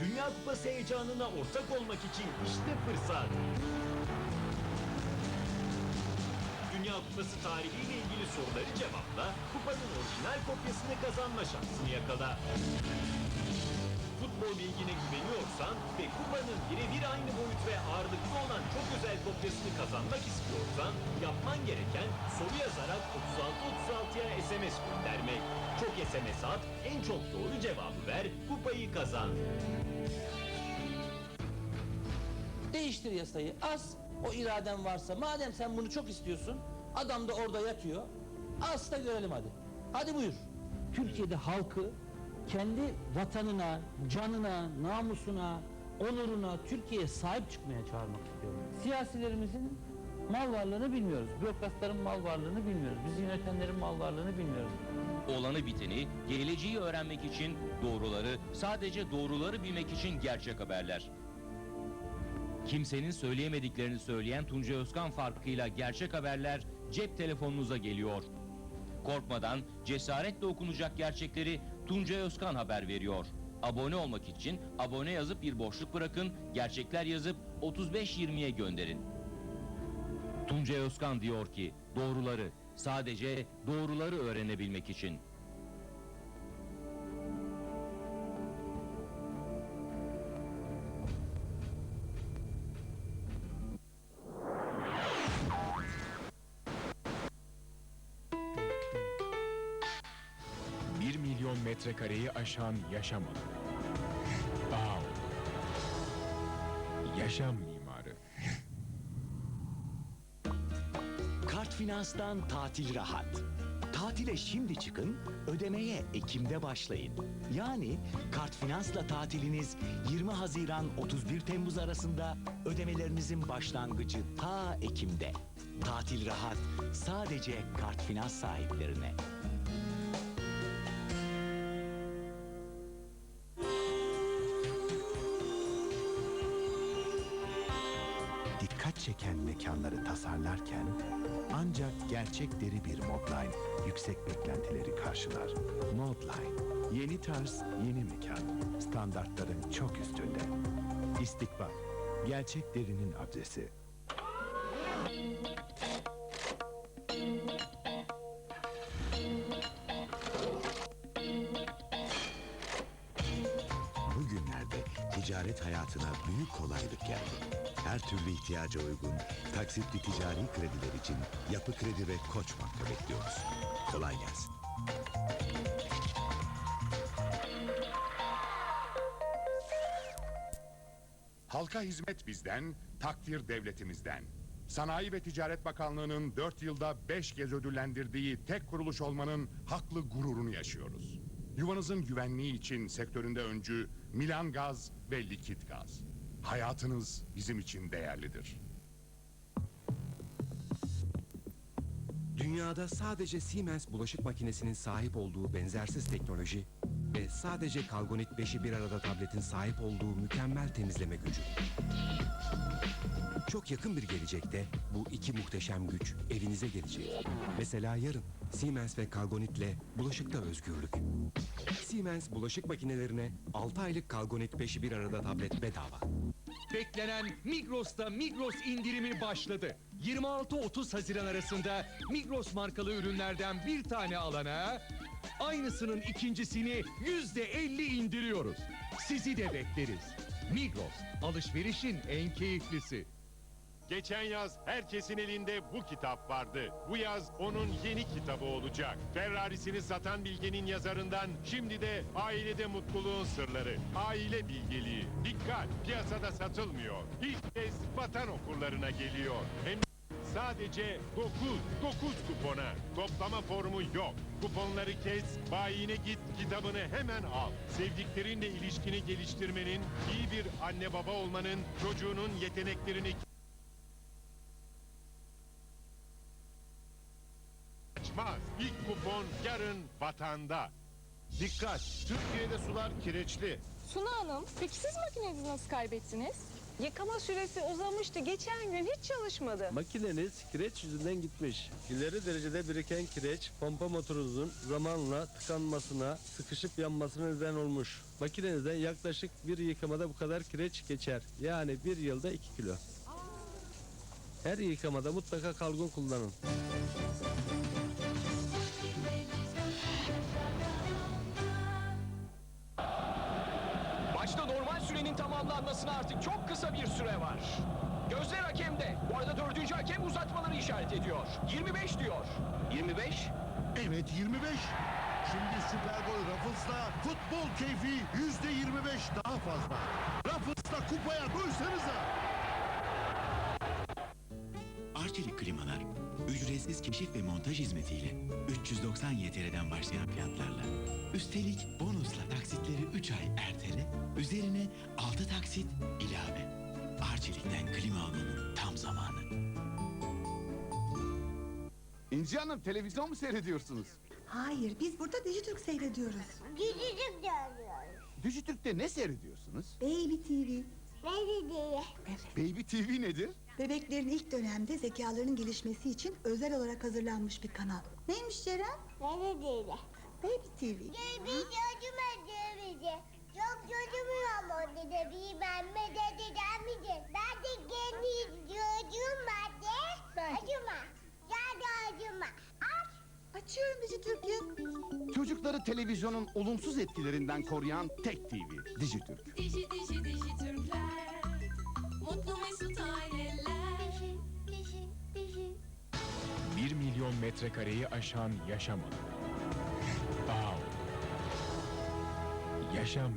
Dünya Kupası heyecanına ortak olmak için işte fırsat. Dünya Kupası tarihiyle ilgili soruları cevapla, kupanın orijinal kopyasını kazanma şansını yakala. Futbol bilgine güveniyorsan ve kupanın birebir aynı boyut ve ağırlıkta olan çok özel kopyasını kazanmak istiyorsan yapman gereken soru yazarak 3636'ya SMS göndermek. Çok SMS at, en çok doğru cevabı ver, kupayı kazan. Değiştir yasayı. Az o iraden varsa. Madem sen bunu çok istiyorsun. Adam da orada yatıyor. Az da görelim hadi. Hadi buyur. Türkiye'de halkı kendi vatanına, canına, namusuna, onuruna, Türkiye'ye sahip çıkmaya çağırmak istiyorum. Siyasilerimizin mal varlığını bilmiyoruz. Bürokratların mal varlığını bilmiyoruz. Bizi yönetenlerin mal varlığını bilmiyoruz. Olanı biteni, geleceği öğrenmek için doğruları, sadece doğruları bilmek için gerçek haberler. Kimsenin söyleyemediklerini söyleyen Tuncay Özkan farkıyla gerçek haberler cep telefonunuza geliyor. Korkmadan, cesaretle okunacak gerçekleri Tuncay Özkan haber veriyor. Abone olmak için abone yazıp bir boşluk bırakın, gerçekler yazıp 3520'ye gönderin. Tuncay Özkan diyor ki, doğruları, sadece doğruları öğrenebilmek için. Metrekareyi aşan yaşam alanı. Wow. Yaşam mimarı. Kart Finans'tan tatil rahat. Tatile şimdi çıkın, ödemeye Ekim'de başlayın. Yani Kart Finans'la tatiliniz 20 Haziran 31 Temmuz arasında ödemelerinizin başlangıcı ta Ekim'de. Tatil rahat sadece Kart Finans sahiplerine. Çeken mekanları tasarlarken ancak gerçek deri bir Modline yüksek beklentileri karşılar. Modline, yeni tarz, yeni mekan. Standartların çok üstünde. İstikbal, gerçek derinin adresi. Ticaret hayatına büyük kolaylık geldi. Her türlü ihtiyaca uygun taksitli ticari krediler için Yapı Kredi ve Koç Bank'ta bekliyoruz. Kolay gelsin. Halka hizmet bizden, takdir devletimizden. Sanayi ve Ticaret Bakanlığı'nın 4 yılda 5 kez ödüllendirdiği tek kuruluş olmanın haklı gururunu yaşıyoruz. Yuvanızın güvenliği için sektöründe öncü Milan Gaz ve Likit Gaz. Hayatınız bizim için değerlidir. Dünyada sadece Siemens bulaşık makinesinin sahip olduğu benzersiz teknoloji ve sadece Kalgonit 5'i bir arada tabletin sahip olduğu mükemmel temizleme gücü. Çok yakın bir gelecekte bu iki muhteşem güç evinize gelecek. Mesela yarın Siemens ve Kalgonit'le bulaşıkta özgürlük. Siemens bulaşık makinelerine 6 aylık Kalgonit 5'i bir arada tablet bedava. Beklenen Migros'ta Migros indirimi başladı. 26-30 Haziran arasında Migros markalı ürünlerden bir tane alana aynısının ikincisini %50 indiriyoruz. Sizi de bekleriz. Migros, alışverişin en keyiflisi. Geçen yaz herkesin elinde bu kitap vardı. Bu yaz onun yeni kitabı olacak. Ferrarisini satan Bilge'nin yazarından şimdi de ailede mutluluğun sırları. Aile bilgeliği. Dikkat! Piyasada satılmıyor. İlk kez vatan okurlarına geliyor. Hem sadece 9, 9 kupona. Toplama formu yok. Kuponları kes, bayine git, kitabını hemen al. Sevdiklerinle ilişkini geliştirmenin, iyi bir anne baba olmanın, çocuğunun yeteneklerini İlk kupon yarın vatanda. Dikkat! Türkiye'de sular kireçli. Suna Hanım, peki siz makinenizi nasıl kaybettiniz? Yıkama süresi uzamıştı. Geçen gün hiç çalışmadı. Makineniz kireç yüzünden gitmiş. İleri derecede biriken kireç pompa motorunuzun zamanla tıkanmasına, sıkışıp yanmasına neden olmuş. Makinenizden yaklaşık bir yıkamada bu kadar kireç geçer. Yani bir yılda 2 kilo. Her yıkamada mutlaka kalgon kullanın. Sürenin tamamlanmasına artık çok kısa bir süre var. Gözler hakemde. Bu arada dördüncü hakem uzatmaları işaret ediyor. 25 diyor. 25? Evet 25. Şimdi Süper Gol Ruffles'la futbol keyfi yüzde 25 daha fazla. Ruffles'la kupaya doysanıza. Arçelik klimalar ücretsiz keşif ve montaj hizmetiyle 390 YTL'den başlayan fiyatlarla. Üstelik bonusla taksitleri 3 ay ertele, üzerine 6 taksit ilave. Arçelik'ten klima almanın tam zamanı. İnci Hanım televizyon mu seyrediyorsunuz? Hayır, biz burada Dijitürk seyrediyoruz. Dijitürk dönüyoruz. Dijitürk'te ne seyrediyorsunuz? Baby TV. Ne diye? Baby TV nedir? Bebeklerin ilk dönemde zekalarının gelişmesi için özel olarak hazırlanmış bir kanal. Neymiş Ceren? Ne diye? Baby TV. Bir çocuğum öldürmüştü. Çok çocuğum ama dedi. Bir ben mi dedi demeyecek. Ben de kendi çocuğum vardı. Acıma. Ya da acıma. Aç. Açıyorum Dijitürk'ü. Çocukları televizyonun olumsuz etkilerinden koruyan tek TV Dijitürk. Dişi dişi dişi Türkler. Mutlu mesut aileler. Dişi dişi dişi. 1 milyon metrekareyi aşan yaşam alanı. Wow. Yaşam